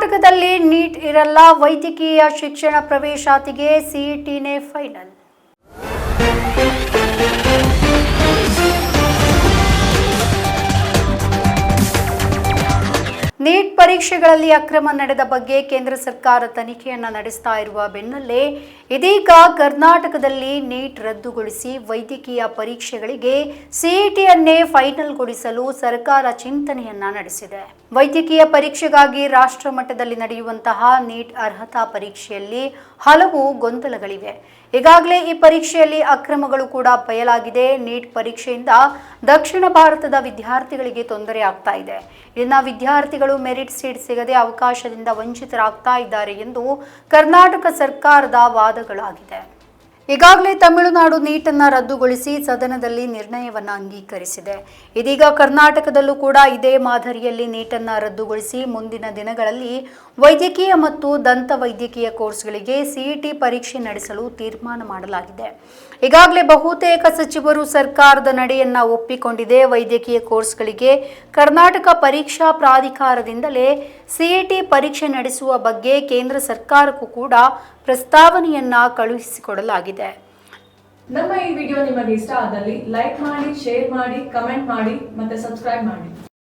ಕರ್ನಾಟಕದಲ್ಲಿ ನೀಟ್ ಇರಲ್ಲ ವೈದ್ಯಕೀಯ ಶಿಕ್ಷಣ ಪ್ರವೇಶಾತಿಗೆ ಸಿಇಟಿನೇ ಫೈನಲ್ ನೀಟ್ ಪರೀಕ್ಷೆಗಳಲ್ಲಿ ಅಕ್ರಮ ನಡೆದ ಬಗ್ಗೆ ಕೇಂದ್ರ ಸರ್ಕಾರ ತನಿಖೆಯನ್ನ ನಡೆಸ್ತಾ ಇರುವ ಬೆನ್ನಲ್ಲೇ ಇದೀಗ ಕರ್ನಾಟಕದಲ್ಲಿ ನೀಟ್ ರದ್ದುಗೊಳಿಸಿ ವೈದ್ಯಕೀಯ ಪರೀಕ್ಷೆಗಳಿಗೆ ಸಿಇಟಿಯನ್ನೇ ಫೈನಲ್ಗೊಳಿಸಲು ಸರ್ಕಾರ ಚಿಂತನೆಯನ್ನ ನಡೆಸಿದೆ. ವೈದ್ಯಕೀಯ ಪರೀಕ್ಷೆಗಾಗಿ ರಾಷ್ಟ್ರ ಮಟ್ಟದಲ್ಲಿ ನಡೆಯುವಂತಹ ನೀಟ್ ಅರ್ಹತಾ ಪರೀಕ್ಷೆಯಲ್ಲಿ ಹಲವು ಗೊಂದಲಗಳಿವೆ. ಈಗಾಗಲೇ ಈ ಪರೀಕ್ಷೆಯಲ್ಲಿ ಅಕ್ರಮಗಳು ಕೂಡ ಬಯಲಾಗಿದೆ. ನೀಟ್ ಪರೀಕ್ಷೆಯಿಂದ ದಕ್ಷಿಣ ಭಾರತದ ವಿದ್ಯಾರ್ಥಿಗಳಿಗೆ ತೊಂದರೆ ಆಗ್ತಾ ಇದೆ. ಇನ್ನು ವಿದ್ಯಾರ್ಥಿಗಳು ಮೆರಿಟ್ ಸೀಟ್ ಸಿಗದೆ ಅವಕಾಶದಿಂದ ವಂಚಿತರಾಗ್ತಾ ಇದ್ದಾರೆ ಎಂದು ಕರ್ನಾಟಕ ಸರ್ಕಾರದ ವಾದಗಳಾಗಿದೆ ಈಗಾಗಲೇ ತಮಿಳುನಾಡು ನೀಟನ್ನು ರದ್ದುಗೊಳಿಸಿ ಸದನದಲ್ಲಿ ನಿರ್ಣಯವನ್ನು ಅಂಗೀಕರಿಸಿದೆ. ಇದೀಗ ಕರ್ನಾಟಕದಲ್ಲೂ ಕೂಡ ಇದೇ ಮಾದರಿಯಲ್ಲಿ ನೀಟನ್ನು ರದ್ದುಗೊಳಿಸಿ ಮುಂದಿನ ದಿನಗಳಲ್ಲಿ ವೈದ್ಯಕೀಯ ಮತ್ತು ದಂತ ವೈದ್ಯಕೀಯ ಕೋರ್ಸ್ಗಳಿಗೆ ಸಿಇಟಿ ಪರೀಕ್ಷೆ ನಡೆಸಲು ತೀರ್ಮಾನ ಮಾಡಲಾಗಿದೆ. ಈಗಾಗಲೇ ಬಹುತೇಕ ಸಚಿವರು ಸರ್ಕಾರದ ನಡೆಯನ್ನ ಒಪ್ಪಿಕೊಂಡಿದೆ. ವೈದ್ಯಕೀಯ ಕೋರ್ಸ್ಗಳಿಗೆ ಕರ್ನಾಟಕ ಪರೀಕ್ಷಾ ಪ್ರಾಧಿಕಾರದಿಂದಲೇ ಸಿಇಟಿ ಪರೀಕ್ಷೆ ನಡೆಸುವ ಬಗ್ಗೆ ಕೇಂದ್ರ ಸರ್ಕಾರಕ್ಕೂ ಕೂಡ ಪ್ರಸ್ತಾವನೆಯನ್ನ ಕಳುಹಿಸಿಕೊಡಲಾಗಿದೆ. ನಮ್ಮ ಈ ವಿಡಿಯೋ ನಿಮಗೆ ಇಷ್ಟ ಆದಲ್ಲಿ ಲೈಕ್ ಮಾಡಿ, ಶೇರ್ ಮಾಡಿ, ಕಮೆಂಟ್ ಮಾಡಿ ಮತ್ತೆ ಸಬ್ಸ್ಕ್ರೈಬ್ ಮಾಡಿ.